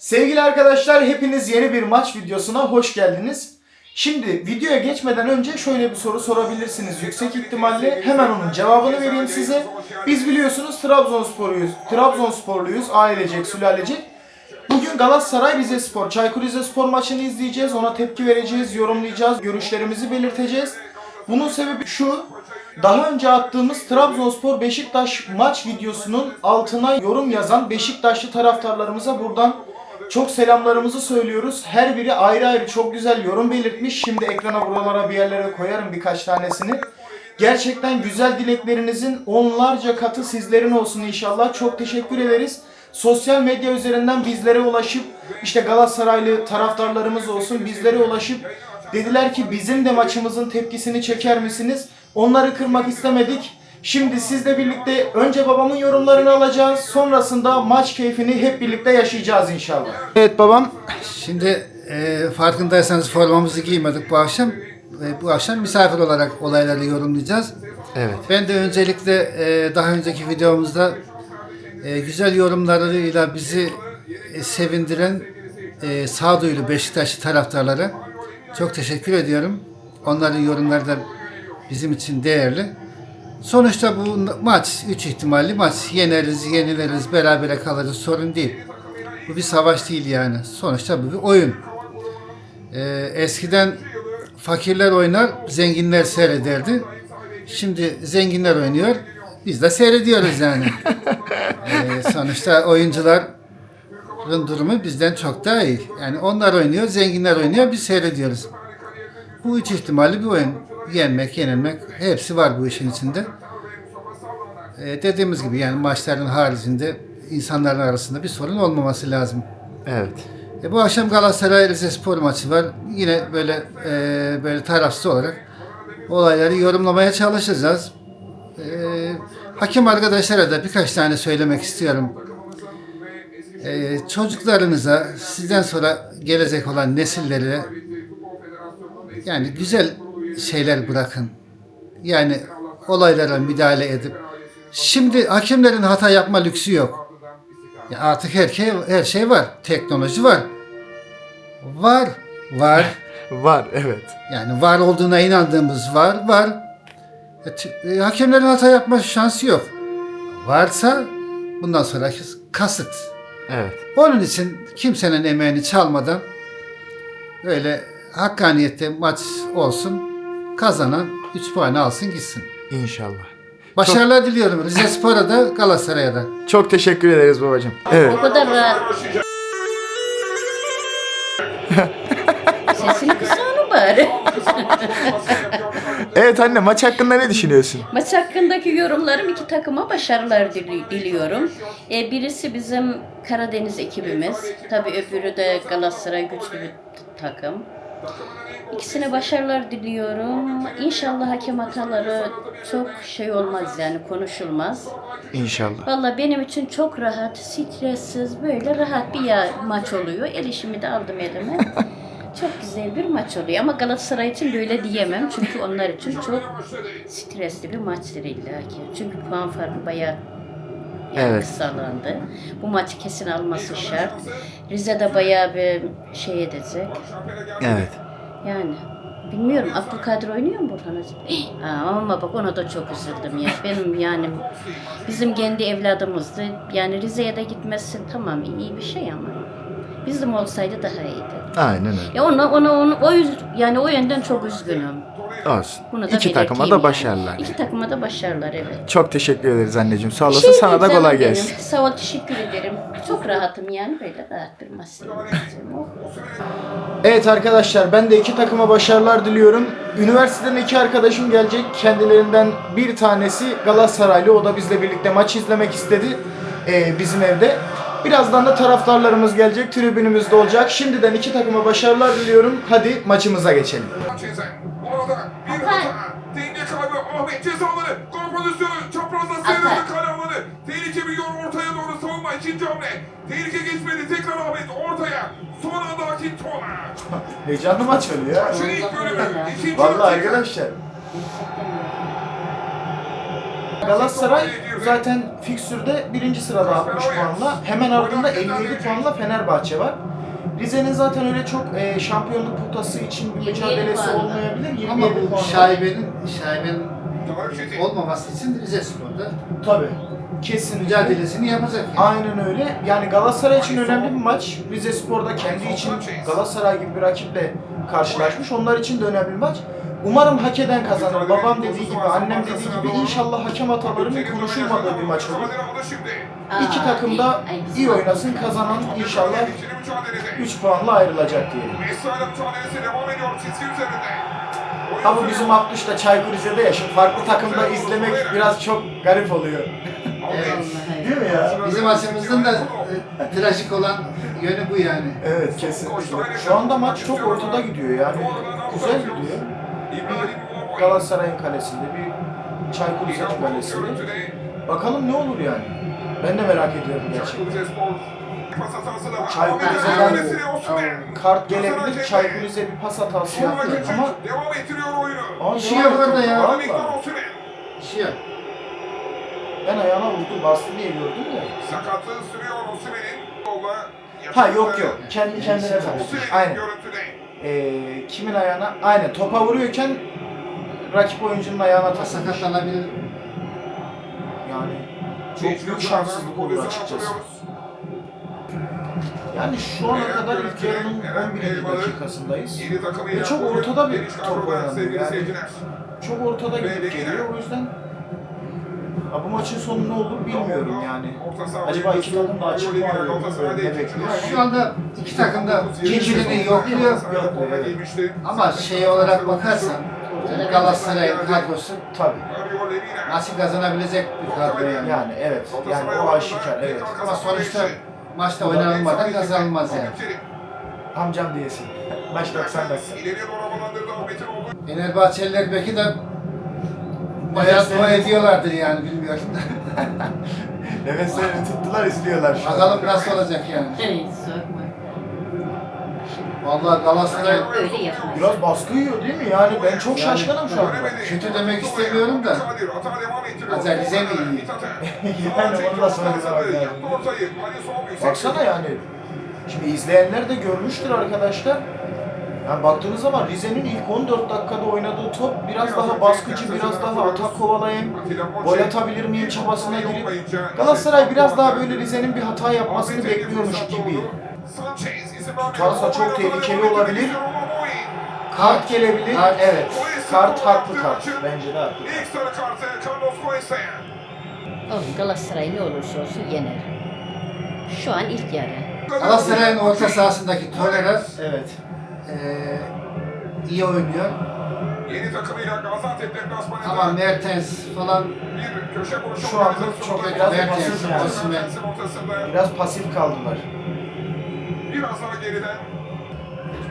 Sevgili arkadaşlar hepiniz yeni bir maç videosuna hoş geldiniz. Şimdi videoya geçmeden önce şöyle bir soru sorabilirsiniz yüksek ihtimalle. Hemen onun cevabını vereyim size. Biz biliyorsunuz Trabzonsporluyuz. Trabzonsporluyuz ailecek, sülalecek. Bugün Galatasaray Rizespor, Çaykur Rizespor maçını izleyeceğiz. Ona tepki vereceğiz, yorumlayacağız, görüşlerimizi belirteceğiz. Bunun sebebi şu. Daha önce attığımız Trabzonspor Beşiktaş maç videosunun altına yorum yazan Beşiktaşlı taraftarlarımıza buradan çok selamlarımızı söylüyoruz. Her biri ayrı ayrı çok güzel yorum belirtmiş. Şimdi ekrana buralara bir yerlere koyarım birkaç tanesini. Gerçekten güzel dileklerinizin onlarca katı sizlerin olsun inşallah. Çok teşekkür ederiz. Sosyal medya üzerinden bizlere ulaşıp işte Galatasaraylı taraftarlarımız olsun bizlere ulaşıp dediler ki bizim de maçımızın tepkisini çeker misiniz? Onları kırmak istemedik. Şimdi sizle birlikte önce babamın yorumlarını alacağız. Sonrasında maç keyfini hep birlikte yaşayacağız inşallah. Evet babam. Şimdi e, farkındaysanız formamızı giymedik bu akşam. E, bu akşam misafir olarak olayları yorumlayacağız. Evet. Ben de öncelikle e, daha önceki videomuzda e, güzel yorumlarıyla bizi e, sevindiren e, sağduyulu Beşiktaşlı taraftarlara çok teşekkür ediyorum. Onların yorumları da bizim için değerli. Sonuçta bu maç 3 ihtimalli maç. Yeneriz, yeniliriz, berabere kalırız sorun değil. Bu bir savaş değil yani. Sonuçta bu bir oyun. Ee, eskiden fakirler oynar, zenginler seyrederdi. Şimdi zenginler oynuyor, biz de seyrediyoruz yani. Ee, sonuçta oyuncuların durumu bizden çok daha iyi. Yani onlar oynuyor, zenginler oynuyor, biz seyrediyoruz. Bu üç ihtimalli bir oyun. Yenmek, yenilmek hepsi var bu işin içinde. Ee, dediğimiz gibi yani maçların haricinde insanların arasında bir sorun olmaması lazım. Evet. E, bu akşam Galatasaray Rizespor maçı var. Yine böyle e, böyle tarafsız olarak olayları yorumlamaya çalışacağız. E, hakem arkadaşlara da birkaç tane söylemek istiyorum. E, çocuklarınıza, sizden sonra gelecek olan nesillere yani güzel şeyler bırakın. Yani olaylara müdahale edip şimdi hakemlerin hata yapma lüksü yok. Ya artık her şey, her şey var. Teknoloji var. Var. Var. Var evet. Yani var olduğuna inandığımız var. Var. E, e, hakemlerin hata yapma şansı yok. Varsa bundan sonraki kasıt. Evet. Onun için kimsenin emeğini çalmadan böyle hakkaniyette maç olsun. Kazanan 3 puanı alsın gitsin. İnşallah. Başarılar diliyorum Rize Spor'a da Galatasaray'a da. Çok teşekkür ederiz babacığım. Evet. O kadar rahat. Sesini kısana bari. Evet anne maç hakkında ne düşünüyorsun? Maç hakkındaki yorumlarım iki takıma başarılar dili- diliyorum. Ee, birisi bizim Karadeniz ekibimiz. Tabii öbürü de Galatasaray güçlü bir t- takım. İkisine başarılar diliyorum. İnşallah hakem hataları çok şey olmaz yani konuşulmaz. İnşallah. Valla benim için çok rahat, stressiz, böyle rahat bir ya maç oluyor. El işimi de aldım elime. çok güzel bir maç oluyor. Ama Galatasaray için böyle diyemem. Çünkü onlar için çok stresli bir maçtır illa ki. Çünkü puan farkı bayağı yani Evet. kısalandı. Bu maçı kesin alması şart. Rize'de bayağı bir şey edecek. Evet. Yani bilmiyorum Abdülkadir oynuyor mu Burhan? Aa, ama bak ona da çok üzüldüm ya. Benim yani bizim kendi evladımızdı. Yani Rize'ye de gitmesi tamam iyi bir şey ama bizim olsaydı daha iyiydi. Aynen öyle. Ya ona ona onu o yüz, yani o yönden çok üzgünüm. Olsun. Bunu da İki takıma da yani. başarılar. İki takıma da başarılar evet. Çok teşekkür ederiz anneciğim. Sağ olasın. Şey Sana da kolay gelsin. benim. Sağ ol teşekkür ederim. Çok rahatım yani böyle rahat. Oh. Evet arkadaşlar ben de iki takıma başarılar diliyorum. Üniversiteden iki arkadaşım gelecek. Kendilerinden bir tanesi Galatasaraylı. O da bizle birlikte maç izlemek istedi ee, bizim evde. Birazdan da taraftarlarımız gelecek. Tribünümüzde olacak. Şimdiden iki takıma başarılar diliyorum. Hadi maçımıza geçelim. Orada bir hata. Denge kaybı Ahmet cezaları. Gol pozisyonu. Çaprazda sıyrıldı kale alanı. Tehlike bir yol ortaya doğru savunma. ikinci hamle. Tehlike geçmedi. Tekrar Ahmet ortaya. Son anda Hakim Tola. Heyecanlı maç oluyor ya. Maçın ilk bölümü. ikinci Vallahi dakika. arkadaşlar. Galatasaray zaten fikstürde birinci sırada 60 puanla. Hemen ardında 57 puanla Fenerbahçe var. Rize'nin zaten öyle çok e, şampiyonluk potası için bir 27 mücadelesi puanla. olmayabilir. 27 Ama bu puanla. şaibenin, şaibenin olmaması için Rize Spor'da Tabii. Kesinlikle. mücadelesini yapacak. Yani. Aynen öyle. Yani Galatasaray için önemli bir maç. Rize Spor'da kendi için Galatasaray gibi bir rakiple karşılaşmış. Onlar için de önemli bir maç. Umarım hak eden kazanır. Babam dediği gibi, annem dediği gibi inşallah hakem hatalarının konuşulmadığı bir maç olur. İki takım da iyi oynasın, kazanan inşallah 3 puanla ayrılacak diyelim. Ama bizim Abdüş da Çaykur Rize'de ya. Şimdi farklı takımda izlemek biraz çok garip oluyor. Vallahi. Değil mi ya? Bizim açımızdan da e, trajik olan yönü bu yani. Evet kesinlikle. Şu anda maç çok ortada gidiyor yani. Güzel gidiyor. Bir Galatasaray'ın kalesinde, bir Çaykur Rize'nin kalesinde. Bakalım ne olur yani. Ben de merak ediyorum gerçekten. Çaykur Rize'den kart gelebilir. Çaykur Rize bir pas hatası yaptı ama devam ettiriyor oyunu. Bir şey orada ediyor. ya. Şey. Ben ayağına vurdu, bastı diye gördüm de. Sakatlığı sürüyor Osimhen'in. Ha yok yok. Kendi kendine. Osimhen Aynen. görüntüde. Ee, kimin ayağına? Aynen. Topa vuruyorken rakip oyuncunun ayağına takmış. Sakatlanabilir. Yani çok büyük şanssızlık olur açıkçası. Yani şu ana kadar ilk yarının 11. dakikasındayız. Ve çok ortada bir top oynanıyor yani. Çok ortada gidip geliyor o yüzden ya bu maçın sonu ne olur bilmiyorum yani. Acaba iki takım da açık mı arıyor? Ne bekliyor? Şu anda iki takım da birbirini yokluyor. Forma Evet. Ama şey olarak bakarsan yani Galatasaray'ın kadrosu Tabii. Maçı kazanabilecek bir kadro yani. Yani evet. Yani o aşikar evet. Ama sonuçta maçta oynanılmadan kazanılmaz yani. Amcam diyesin. Maç 90 dakika. Fenerbahçeliler belki de bayağı dua ediyorlardır yani bilmiyorum da. Nefeslerini tuttular izliyorlar şu an. Bakalım nasıl olacak yani. Hey, sorma. Vallahi Galatasaray Öyle yapmaz. Biraz baskı yiyor değil mi? Yani ben çok Yani- şaşkınım şu anda. Kötü demek istemiyorum da. Rize mi iyi? Yani onu da yüksek. Baksana yani. Şimdi izleyenler de görmüştür arkadaşlar. Yani baktığınız zaman Rize'nin ilk 14 dakikada oynadığı top biraz daha baskıcı, biraz daha atak kovalayan, gol atabilir miyim çabasına girip Galatasaray biraz daha böyle Rize'nin bir hata yapmasını bekliyormuş gibi. Tutarsa çok tehlikeli olabilir. Kart- gelebilir. Kart. Evet. Kart haklı kart. Bence de haklı. Oğlum Galatasaray ne olursa olsun yener. Şu an ilk yarı. Galatasaray'ın orta sahasındaki Torreira Evet. Eee iyi oynuyor. Yeni takımıyla Gaziantep deplasmanında Ama Mertens falan bir köşe vuruşu Şu anda çok var. biraz Mertens, pasif yani. Osimhen. Mertens'in ortasında Biraz pasif kaldılar. biraz daha geriden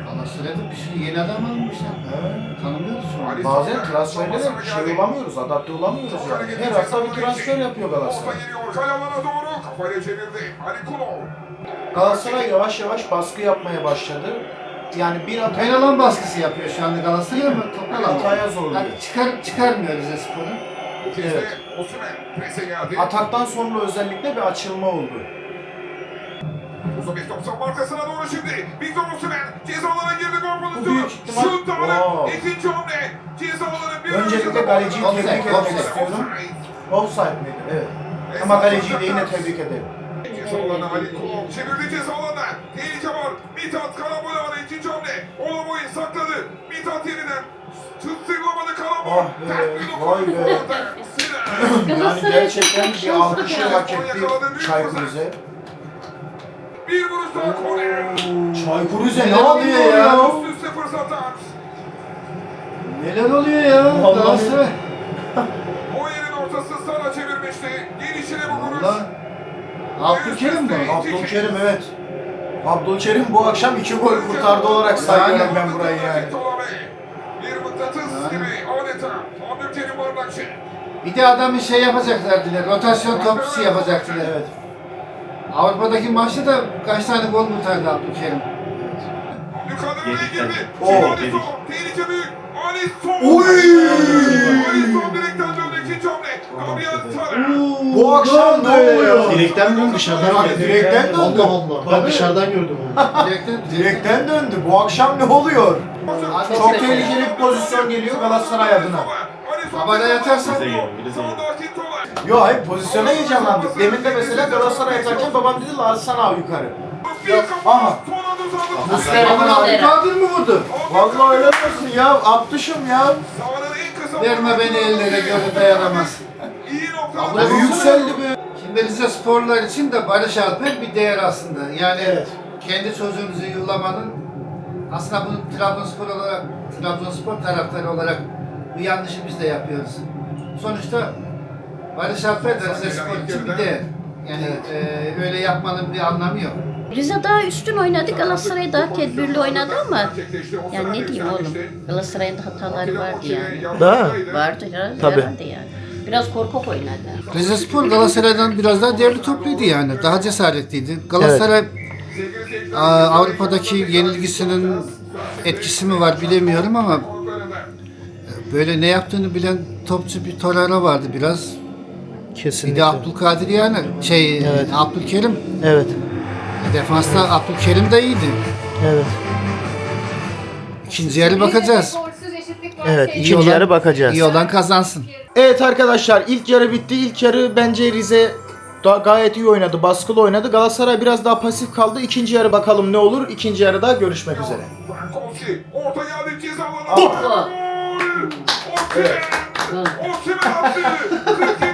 Galatasaray'da bir sürü yeni adam almışlar. Evet. Tanımıyoruz şu an. Bazen transferlere şey olamıyoruz, adapte olamıyoruz yani. Her hafta bir transfer yapıyor Orta Galatasaray. geliyor Kayalan'a doğru kafayla çevirdi. Ali Kulov. Galatasaray yavaş yavaş baskı yapmaya başladı. Yani bir hata Ön alan baskısı yapıyor şu anda Galatasaray ama top alan. hataya zorluyor. Yani çıkar, çıkarmıyor Rize Spor'u. Bu kez de Evet. Ataktan sonra özellikle bir açılma oldu. Uzun bir top savunma arkasına doğru şimdi. Victor Osimhen ceza alanına girdi gol pozisyonu. Şut Oo. alanı. İkinci hamle. Ceza alanı bir Öncelikle kaleciyi tebrik etmek istiyorum. Offside miydi? Evet. Ama kaleciyi de yine tebrik ederim. Ceza alanı Ali Kulov çevirdi ceza alanına. Tehlike var. Mithat karambol alanı ikinci hamle. Olamoy sakladı. Mithat yeniden. Sıyrılamadı karambol. Ah be, vay be. Yani gerçekten bir alkışı hak etti Çaykur Rize. Bir vuruş daha korner. Çaykur Rize ne yapıyor oluyor ya? ya? Üst üste fırsatlar. Neler oluyor ya? Vallahi- Galatasaray. O yerin ortası sana çevirmişti. Gelişine bu vuruş. Abdülkerim mi? Abdülkerim evet. Abdülkerim bu akşam iki gol kurtardı olarak sayıyorum ben burayı yani. Bir mıknatıs Yani. gibi adeta Abdülkerim Bardakçı. Bir de adamı şey yapacaklar diler. Rotasyon topçusu yapacaklar. Evet. Avrupa'daki maçta da kaç tane gol kurtardı Abdülkerim. Abdülkadir'e girdi. Oo. Tehlike büyük. Alisson. Oy! Alisson direkten döndü. Bu akşam ne oluyor? Direkten mi dışarıdan? Tabii, direkten döndü. Allah Allah. Ben dışarıdan gördüm onu. Direkten, Direkten döndü. Bu akşam ne oluyor? Çok tehlikeli bir pozisyon geliyor Galatasaray adına. Havayla yatarsan. Yo hayır pozisyona heyecanlandık. Demin de mesela Galatasaray atarken babam dedi la atsana abi yukarı. Aha. Mustafa'nın abi kaldır mı vurdu? Vallahi öyle diyorsun ya. Aptışım ya. Verme beni ellere göre dayanamaz. Abi yükseldi be. Şimdi Rize sporlar için de Barış Alper bir değer aslında. Yani Evet. kendi çocuğunuzu yollamanın aslında bunu Trabzonspor olarak, Trabzonspor taraftarı olarak bu yanlışı biz de yapıyoruz. Sonuçta Barış Alper de Rize Spor için bir değer. Yani eee, öyle yapmanın bir anlamı yok. Rize daha üstün oynadı, Galatasaray daha tedbirli oynadı ama yani ne diyeyim oğlum, Galatasaray'ın da hataları vardı yani. Da. Vardı ya, Tabii. herhalde yani. Biraz korkak oynadı. Rize Spor Galatasaray'dan biraz daha değerli topluydu yani. Daha cesaretliydi. Galatasaray Aa, Avrupa'daki yenilgisinin etkisi mi var bilemiyorum ama böyle ne yaptığını bilen topçu bir Torreira vardı biraz. Bir Kesinlikle. de Abdülkadir yani şey Evet. Abdülkerim Evet. defansta Abdülkerim de iyiydi. Evet. İkinci yarı bakacağız. Evet, İyi ikinci yarı bakacağız. İyi olan kazansın. Evet arkadaşlar ilk yarı bitti. İlk yarı bence Rize da gayet iyi oynadı. Baskılı oynadı. Galatasaray biraz daha pasif kaldı. İkinci yarı bakalım ne olur. İkinci yarıda görüşmek üzere. Frankowski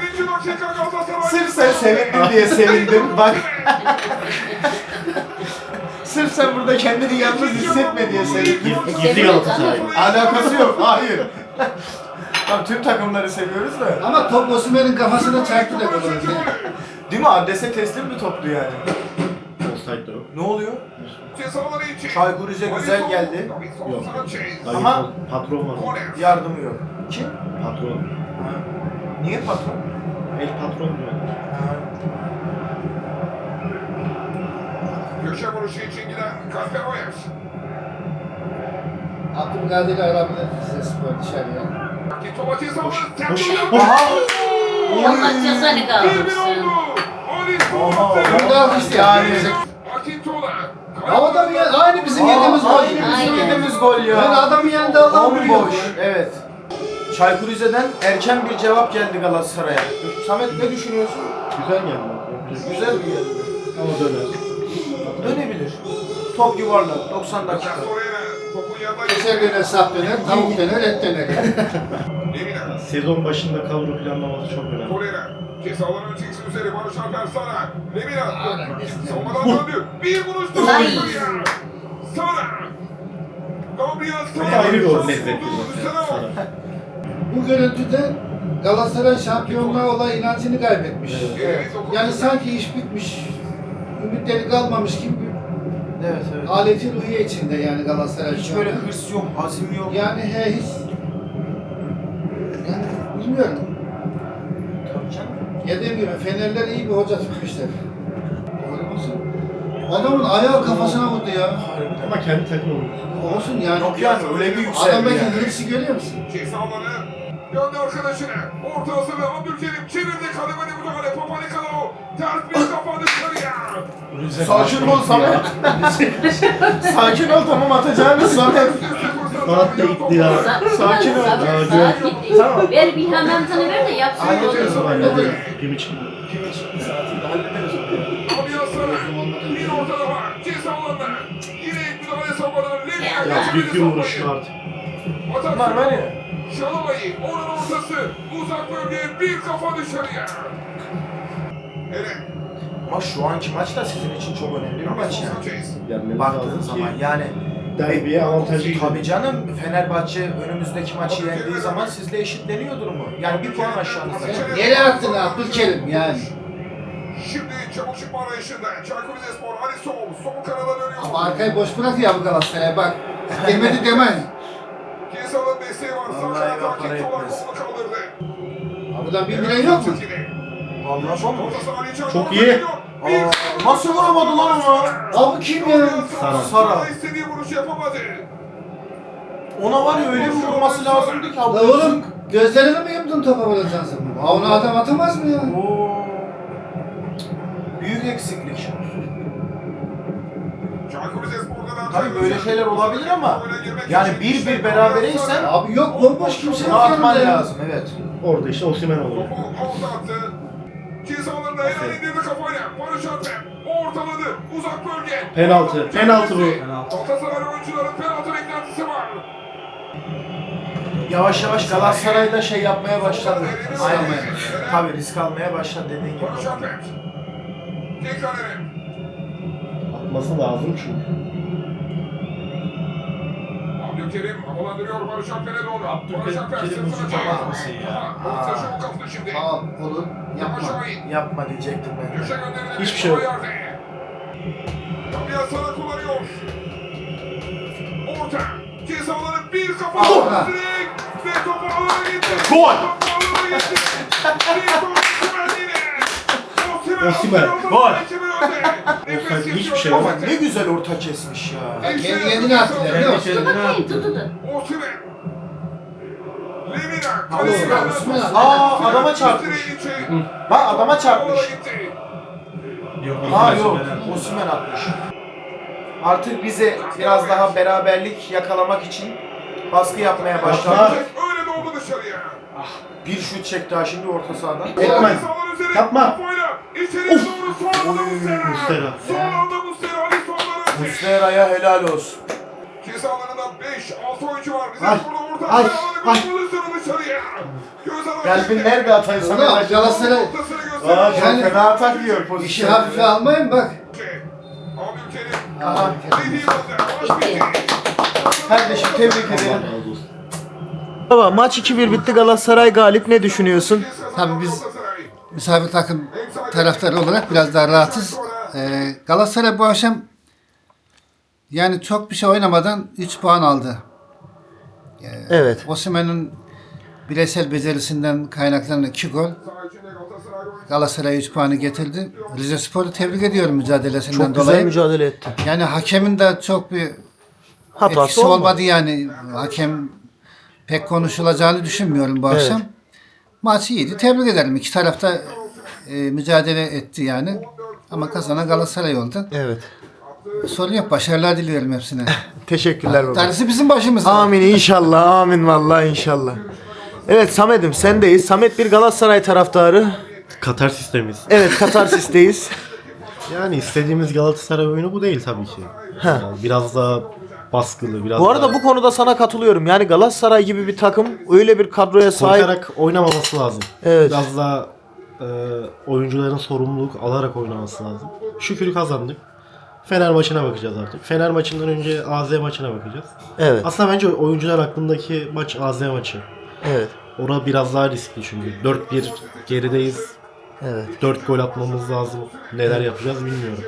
orta geldi ceza alanına. Gol. Gol! Osimhen! Osimhen attı. 47. dakika Galatasaray. Sırf sen sevindin diye sevindim. Bak. Sırf sen burada kendini yalnız hissetme diye sevindim. Gizli Galatasaray. Alakası yok. Hayır. Tamam tüm takımları seviyoruz da. Ama top Osimhen'in kafasına çarptı da gol oldu. Değil mi? Adrese teslim bir toplu yani. Offside de yok. Ne oluyor? Çaykur Rize güzel geldi. Yok. Ama- bir patron var. Yardımı yok. Kim? Patron. Ha. Niye patron? El patron diyorlar. Köşe vuruşu için giden Kasper Oyer. Abdülkadir'i alabilir Rize Spor dışarıya. Cezaları. Hoş. Tempo. Aha! Allah cezanı 1-1 kaldırsın. oldu. Ali Aha! Suat. Bunu da almıştı Yani. Akintola. Havada bir aynı bizim yediğimiz gol. Bizim yediğimiz gol ya. Ben adamın yanında biliyor. Bomboş. Evet. Çaykur Rize'den erken bir cevap geldi Galatasaray'a. Samet ne düşünüyorsun? Güzel geldi. bak. Güzel bir geldi. Ama döner. Dönebilir. Top yuvarlak. 90 dakika. Geçer döner, sap döner, tavuk döner, et döner. Sezon başında kadro planlaması çok önemli. Torreira. Cezaların ötesi üzeri Barış Alper Sara. Lemina. Savunmadan döndü. Bir vuruş daha. Sara. Gabriel Sara. ayrı bir. Sara. Bu görüntüde Galatasaray şampiyonluğa olan inancını kaybetmiş. Evet. Yani sanki iş bitmiş, ümitleri kalmamış gibi bir Evet evet. aleti ruhiye içinde yani Galatasaray Hiç şu böyle anda. hırs yok, azim yok. Yani he hiç yani bilmiyorum. Tabii canım. Dediğim gibi Fenerler iyi bir hoca tutmuşlar. Adamın ayağı kafasına vurdu ya. Ama kendi takımı olur. Olsun yani. Yok yani öyle bir yükseldi Adamdaki yani. hırsı görüyor musun? Cezaları döndü arkadaşına. Ortası ve Abdülkerim çevirdi kademede müdahale. Papanikalo ters bir kafa dışarıya. Sakin ol Samet. Sakin ol tamam atacağını Samet. Sanat da iktidar. Sakin ol. Sakin. Tamam. Ver bir hamamını ver de yapsın Hallediyoruz oğlum. onu. Aynen. Pimiç Ya bir vuruş vardı. Bunlar var ya. Şalabayı onun ortası uzak bölgeye bir kafa dışarıya. Eren. Ama şu anki maç da sizin için çok önemli bir maç yani. Gelmemiz Baktığın lazım zaman yani derbiye avantajı Tabii canım Fenerbahçe önümüzdeki maçı yendiği zaman sizle eşitleniyor durumu. Yani bir puan aşağınızda. Nereye attın Abdülkerim yani? Şimdi çabuk çıkma arayışında. Çaykur Rizespor Ali Sol. Sol kanada dönüyor. Ama arkayı boş bırak ya bu Galatasaray bak. Demedi demeyin. Kesal'ın desteği var. Sağ Vallahi bak, para etmez. Buradan bir bilen yok mu? Vallahi Ali Can Çok iyi. Aa, nasıl vuramadı lan onu? Abi kim ya? Sara. Sara. istediği vuruş yapamadı. Ona var ya öyle bir vurması lazımdı ki abi. La oğlum Gözlerini mi yumdun topa vuracaksın? Avlu adam atamaz mı ya? Oo. Büyük eksiklik. Da- Tabii böyle şeyler olabilir ama yani bir bir berabereysen Abi yok bomboş kimse yok atman yanında ya. lazım evet. Orada işte Osimhen oluyor. Topu aldı attı. Cezalarında helal indirdi kafayla. Barış Alper ortaladı. Uzak bölge. Penaltı. Penaltı bu. Galatasaray oyuncuların penaltı beklentisi var. Yavaş yavaş Galatasaray'da şey yapmaya başladı. Aynen. Tabii risk almaya başladı dediğin gibi. Barış Alper. Tekrar. Atması lazım çünkü. Abdülkerim havalandırıyor Barış Alper'e doğru. Barış Alper Abdülkerim sırtına çarptı. yapmasın ya. Aha, Orta şok kaptı şimdi. Al kolu Yavaş yapma. Yapma diyecektim ben. Köşe gönderildi. Hiçbir şey yok. Tabiat sana kullanıyor. Orta. Cezaları bir kafa. Orta. Direkt. Ve topu alana gitti. Gol. Topu alana gitti. Bir gol Osimhen yine. Osimhen. Gol. Offside hiçbir şey yok. Ama ne güzel orta kesmiş ya. Kendi kendine attı ya, biliyor musun? Dur bakayım. Osimhen al. Aa adama çarpmış. Bak adama çarpmış. Yok Ha yok. Osman atmış. Artık bize biraz daha beraberlik yakalamak için baskı yapmaya başladı. Öyle doldu dışarıya. Bir şut çekti ha şimdi orta sahadan. Üzeri, Yapma. Kafayla içeriye doğru son anda Muslera. Muslera. Son anda Muslera Ali sonlara. Muslera'ya helal olsun. Cezalarında 5-6 oyuncu var. Bize Ay, burada orta ay, ay. bir Muslera dışarıya. Göz alan Gelbin nerede atayı sana? Galatasaray Ortasını Aa çok Yani- fena atak yiyor işi pozisyon. hafife almayın bak. Abdülkerim. Aha. Dediği. Maç bitti. Kardeşim tebrik ederim. Baba maç 2-1 bitti Galatasaray galip ne düşünüyorsun? Tabii biz. Misafir takım taraftarı olarak biraz daha rahatız. Ee, Galatasaray bu akşam yani çok bir şey oynamadan 3 puan aldı. Evet. Osimhen'in bireysel becerisinden kaynaklanan 2 gol Galatasaray oyuncu. Galatasaray'a 3 puanı getirdi. Rize Spor'u tebrik ediyorum mücadelesinden dolayı. mücadele etti. Yani hakemin de çok bir Hatası etkisi olmadı. olmadı yani. Hakem pek konuşulacağını düşünmüyorum bu akşam. Maç iyiydi. Tebrik ederim. İki tarafta e, mücadele etti yani. Ama kazanan Galatasaray oldu. Evet. Sorun yok. Başarılar diliyorum hepsine. Teşekkürler baba. Tanesi bizim başımızda. Amin inşallah. Amin vallahi inşallah. Evet Samet'im sendeyiz. Samet bir Galatasaray taraftarı. Katar sistemimiz. Evet Katarsis'teyiz. Yani istediğimiz Galatasaray oyunu bu değil tabii ki. Yani biraz daha baskılı, biraz bu arada daha bu konuda sana katılıyorum. Yani Galatasaray gibi bir takım öyle bir kadroya sahip. korkarak oynamaması lazım. Evet. Biraz daha e, oyuncuların sorumluluk alarak oynaması lazım. Şükür kazandık. Fener maçına bakacağız artık. Fener maçından önce AZ maçına bakacağız. Evet. Aslında bence oyuncular aklındaki maç AZ maçı. Evet. Ora biraz daha riskli çünkü. 4-1 gerideyiz. Evet. 4 gol atmamız lazım. Neler yapacağız bilmiyorum.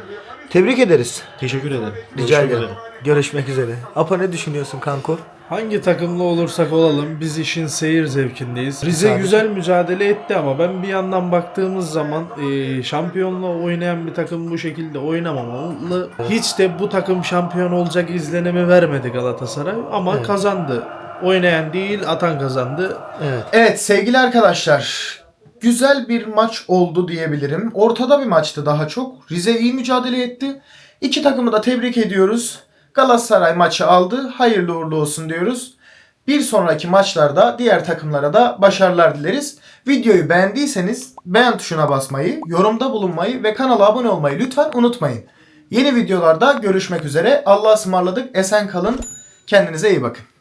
Tebrik ederiz. Teşekkür ederim. Rica Görüşmek ederim. üzere. Görüşmek üzere. Apa ne düşünüyorsun kanko? Hangi takımlı olursak olalım biz işin seyir zevkindeyiz. Rize Tabii. güzel mücadele etti ama ben bir yandan baktığımız zaman e, şampiyonla oynayan bir takım bu şekilde oynamamalı. Hiç de bu takım şampiyon olacak izlenimi vermedi Galatasaray ama kazandı. Oynayan değil atan kazandı. Evet. Evet sevgili arkadaşlar. Güzel bir maç oldu diyebilirim. Ortada bir maçtı daha çok. Rize iyi mücadele etti. İki takımı da tebrik ediyoruz. Galatasaray maçı aldı. Hayırlı uğurlu olsun diyoruz. Bir sonraki maçlarda diğer takımlara da başarılar dileriz. Videoyu beğendiyseniz beğen tuşuna basmayı, yorumda bulunmayı ve kanala abone olmayı lütfen unutmayın. Yeni videolarda görüşmek üzere. Allah'a ısmarladık. Esen kalın. Kendinize iyi bakın.